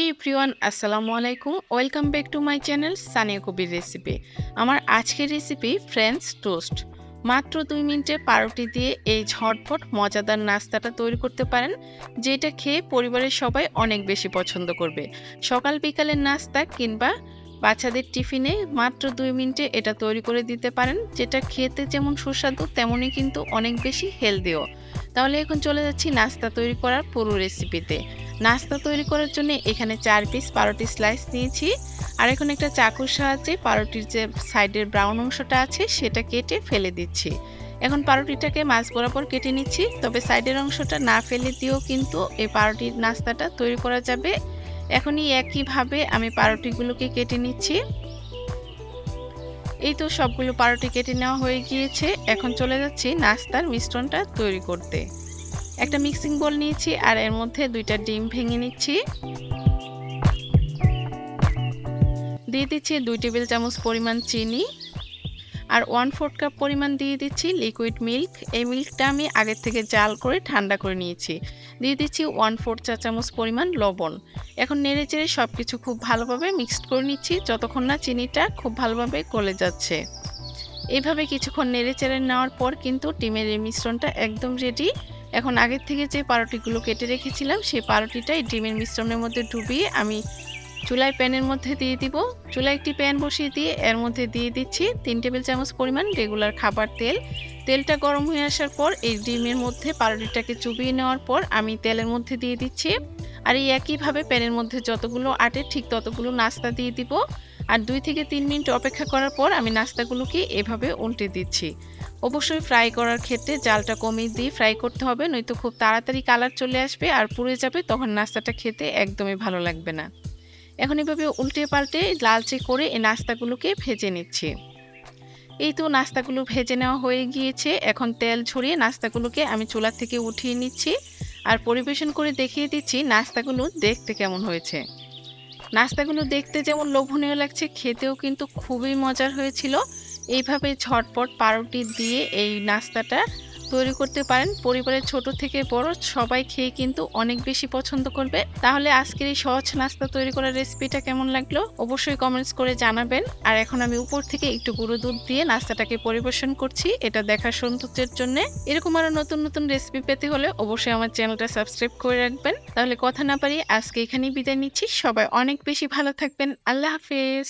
এই প্রিয়ান আসসালামু আলাইকুম welcome back to my channel Sania Kabir recipe আমার আজকের রেসিপি ফ্রেঞ্চ টোস্ট মাত্র দুই মিনিটে পাউরুটি দিয়ে এই ঝটপট, মজাদার নাস্তাটা তৈরি করতে পারেন, যেটা খেয়ে পরিবারের সবাই অনেক বেশি পছন্দ করবে। সকাল বিকালের নাস্তা কিংবা বাচ্চাদের টিফিনে মাত্র দুই মিনিটে এটা তৈরি করে দিতে পারেন, যেটা খেতে যেমন সুস্বাদু, তেমনই কিন্তু অনেক বেশি হেলদিও তাহলে এখন চলে যাচ্ছি নাস্তা তৈরি করার পুরো রেসিপিতে নাস্তা তৈরি করার জন্য এখানে চার পিস পাউরুটি স্লাইস নিয়েছি। আর এখন একটা চাকুর সাহায্যে পাউরুটির যে সাইডের ব্রাউন অংশটা আছে, সেটা কেটে ফেলে দিচ্ছি। এখন পাউরুটিটাকে মাছ বরাবর কেটে নিচ্ছি, তবে সাইডের অংশটা না ফেলে দিয়েও কিন্তু এই পাউরুটির নাস্তাটা তৈরি করা যাবে। এখনই একইভাবে আমি পাউরুটিগুলোকে কেটে নিচ্ছি। এই তো সবগুলো পাউরুটি কেটে নেওয়া হয়ে গিয়েছে। এখন চলে যাচ্ছি নাস্তার মিশ্রণটা তৈরি করতে। একটা মিক্সিং বোল নিয়েছি আর এর মধ্যে দুইটা ডিম ভেঙে নিচ্ছি। দিয়ে দিচ্ছি দুই টেবিল চামচ পরিমাণ চিনি আর ওয়ান ফোর্থ কাপ পরিমাণ দিয়ে দিচ্ছি লিকুইড মিল্ক। এই মিল্কটা আমি আগের থেকে জাল করে ঠান্ডা করে নিয়েছি। দিয়ে দিচ্ছি ওয়ান ফোর্থ চা চামচ পরিমাণ লবণ। এখন নেড়ে চেড়ে সব কিছু খুব ভালোভাবে মিক্সড করে নিচ্ছি, যতক্ষণ না চিনিটা খুব ভালোভাবে গলে যাচ্ছে। এইভাবে কিছুক্ষণ নেড়ে চেড়ে নেওয়ার পর কিন্তু ডিমের এই মিশ্রণটা একদম রেডি এখন আগের থেকে যে পাউরুটিগুলো কেটে রেখেছিলাম, সেই পাউরুটিটা এই ডিমের মিশ্রণের মধ্যে ডুবিয়ে আমি চুলায় প্যানের মধ্যে দিয়ে দিব। চুলায় একটি প্যান বসিয়ে দিয়ে এর মধ্যে দিয়ে দিচ্ছি তিন টেবিল চামচ পরিমাণ রেগুলার খাবার তেল। তেলটা গরম হয়ে আসার পর এই ডিমের মধ্যে পাউরুটিটাকে চুবিয়ে নেওয়ার পর আমি তেলের মধ্যে দিয়ে দিচ্ছি। আর এই একইভাবে প্যানের মধ্যে যতগুলো আটে ঠিক ততগুলো নাস্তা দিয়ে দিব। আর দুই থেকে তিন মিনিট অপেক্ষা করার পর আমি নাস্তাগুলোকে এভাবে উল্টে দিচ্ছি। অবশ্যই ফ্রাই করার ক্ষেত্রে জালটা কমিয়ে দিয়ে ফ্রাই করতে হবে, নয়তো খুব তাড়াতাড়ি কালার চলে আসবে আর পুড়ে যাবে, তখন নাস্তাটা খেতে একদমই ভালো লাগবে না। এখন এভাবে উল্টে পাল্টে লালচে করে এই নাস্তাগুলোকে ভেজে নিচ্ছি। এই তো নাস্তাগুলো ভেজে নেওয়া হয়ে গিয়েছে, এখন তেল ছড়িয়ে নাস্তাগুলোকে আমি চুলা থেকে উঠিয়ে নিচ্ছি। আর পরিবেশন করে দেখিয়ে দিচ্ছি নাস্তাগুলো দেখতে কেমন হয়েছে। নাস্তাগুলো দেখতে যেমন লোভনীয় লাগছে, খেতেও কিন্তু খুবই মজার হয়েছিল। এইভাবে ঝটপট পাউরুটি দিয়ে এই নাস্তাটা তৈরি করতে পারেন। পরিবারের ছোট থেকে বড় সবাই খেয়ে কিন্তু অনেক বেশি পছন্দ করবে। তাহলে আজকের এই সহজ নাস্তা তৈরি করার রেসিপিটা কেমন লাগল? অবশ্যই কমেন্টস করে জানাবেন। আর এখন আমি উপর থেকে একটু গুঁড়ো দুধ দিয়ে নাস্তাটাকে পরিবেশন করছি। এটা দেখার সৌন্দর্যের জন্য। এরকম আরও নতুন নতুন রেসিপি পেতে হলে অবশ্যই আমার চ্যানেলটা সাবস্ক্রাইব করে রাখবেন। তাহলে কথা না পারি আজকে এখানেই বিদায় নিচ্ছি। সবাই অনেক বেশি ভালো থাকবেন। আল্লাহ হাফেজ।